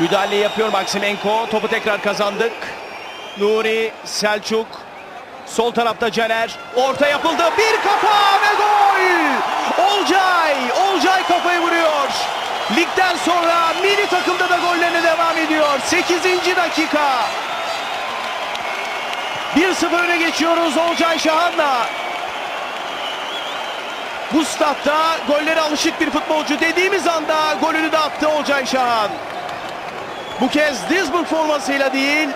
Müdahale yapıyor Maximenko. Topu tekrar kazandık. Nuri, Selçuk. Sol tarafta Caner. Orta yapıldı. Bir kafa ve gol! Olcay! Olcay kafayı vuruyor. Ligden sonra milli takımda da gollerine devam ediyor. 8. dakika. 1-0 öne geçiyoruz Olcay Şahan'la. Bu statta gollere alışık bir futbolcu dediğimiz anda golünü de attı Olcay Şahan. Bu kez Dizburg formasıyla değil,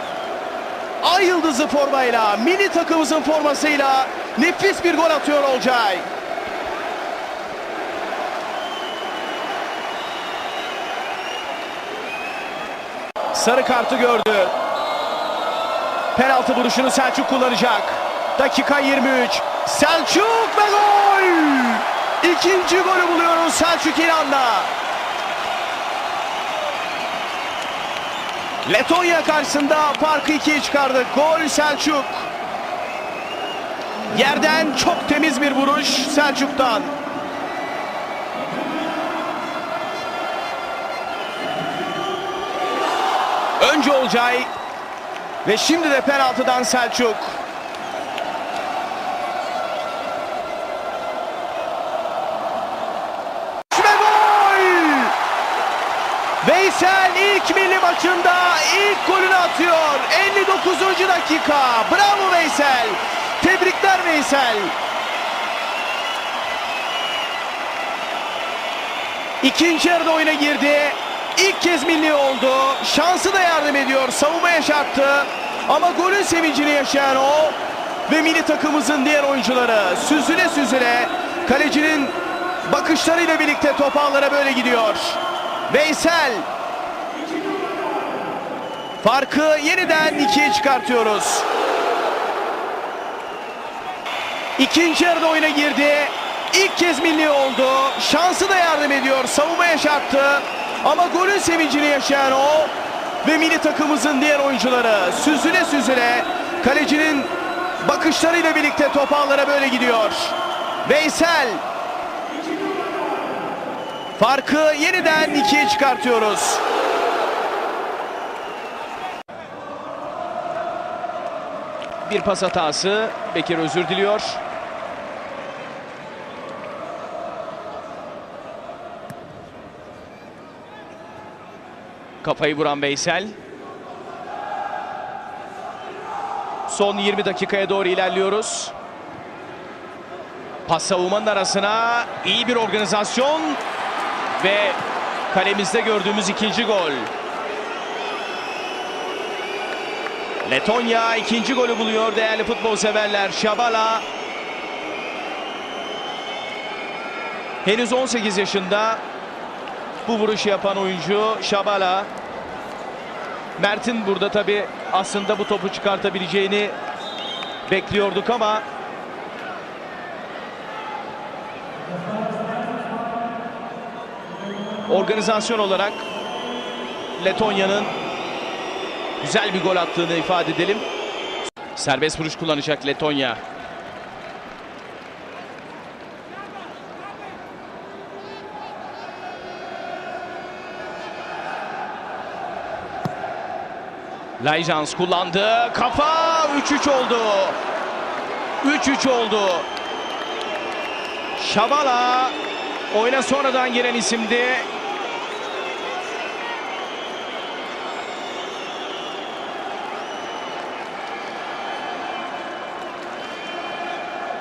Ay Yıldızı formayla, milli takımımızın formasıyla nefis bir gol atıyor Olcay. Sarı kartı gördü. Penaltı vuruşunu Selçuk kullanacak. Dakika 23. Selçuk ve gol! İkinci golü buluyoruz Selçuk İlhan'la. Letonya karşısında farkı ikiye çıkardı. Gol Selçuk. Yerden çok temiz bir vuruş Selçuk'tan. Önce Olcay ve şimdi de penaltıdan Selçuk. Ve gol! Veysel ilk milli maçında ilk golünü atıyor. 59. dakika. Bravo Veysel. Tebrikler Veysel. İkinci yarıda oyuna girdi. İlk kez milli oldu. Şansı da yardım ediyor. Savunmaya çarptı. Ama golün sevincini yaşayan o. Ve milli takımımızın diğer oyuncuları süzüle süzüle kalecinin bakışlarıyla birlikte top böyle gidiyor. Veysel farkı yeniden ikiye çıkartıyoruz. İkinci yarıda oyuna girdi. İlk kez milli oldu. Şansı da yardım ediyor. Savunmaya çarptı. Ama golün sevincini yaşayan o. Ve milli takımımızın diğer oyuncuları süzüle süzüle kalecinin bakışlarıyla birlikte top ağlara böyle gidiyor. Veysel farkı yeniden ikiye çıkartıyoruz. Bir pas hatası. Bekir özür diliyor. Kafayı vuran Veysel. Son 20 dakikaya doğru ilerliyoruz. Pas savunmanın arasına iyi bir organizasyon ve kalemizde gördüğümüz ikinci gol. Letonya ikinci golü buluyor değerli futbol severler. Şabala henüz 18 yaşında bu vuruşu yapan oyuncu Şabala. Mert'in burada tabi aslında bu topu çıkartabileceğini bekliyorduk ama organizasyon olarak Letonya'nın güzel bir gol attığını ifade edelim. Serbest vuruş kullanacak Letonya. Lajans kullandı. Kafa 3-3 oldu. 3-3 oldu. Şabala oyuna sonradan giren isimdi.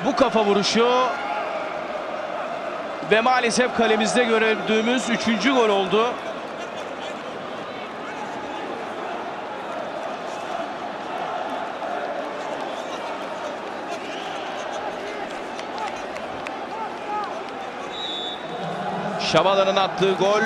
Bu kafa vuruşu ve maalesef kalemizde gördüğümüz üçüncü gol oldu. Şabala'nın attığı gol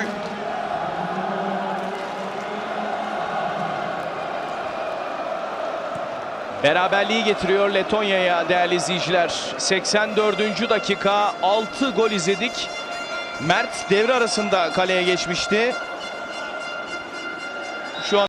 Beraberliği getiriyor Letonya'ya değerli izleyiciler. 84. dakika 6 gol izledik. Mert devre arasında kaleye geçmişti. Şu an